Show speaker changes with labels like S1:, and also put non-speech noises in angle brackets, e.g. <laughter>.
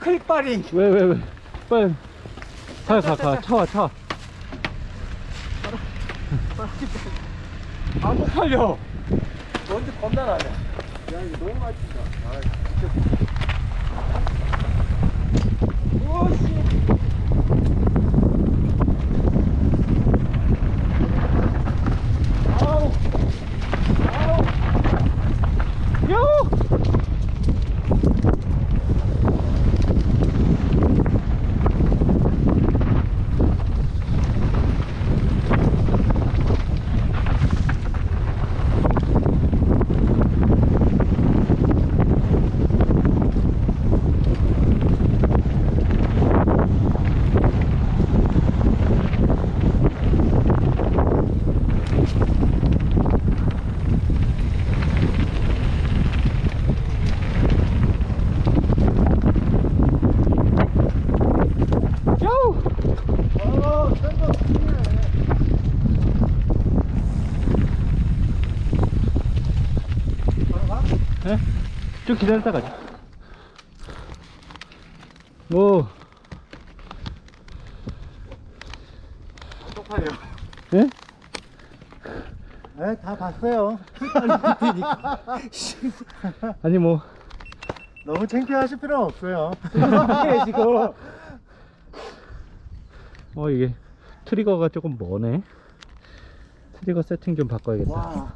S1: 클릭바링.
S2: 왜, 왜, 왜? 빨리. 가, 가, 가. 차와, 차.
S1: 안 팔려. 먼저 겁나 나네. 야, 이거 너무 맛있다. 아, 진짜. 오씨. 아우. 아우. 요! 요! 어, 센터
S2: 예? 좀 기다렸다 가자. 오,
S1: 쪽팔려.
S2: 예?
S1: 네, 다 봤어요. <laughs>
S2: 아니, 뭐,
S1: 너무 창피하실 필요는 없어요. 창피해, 지금.
S2: 어, 이게 트리거가 조금 머네. 트리거 세팅 좀 바꿔야겠다.
S1: 와,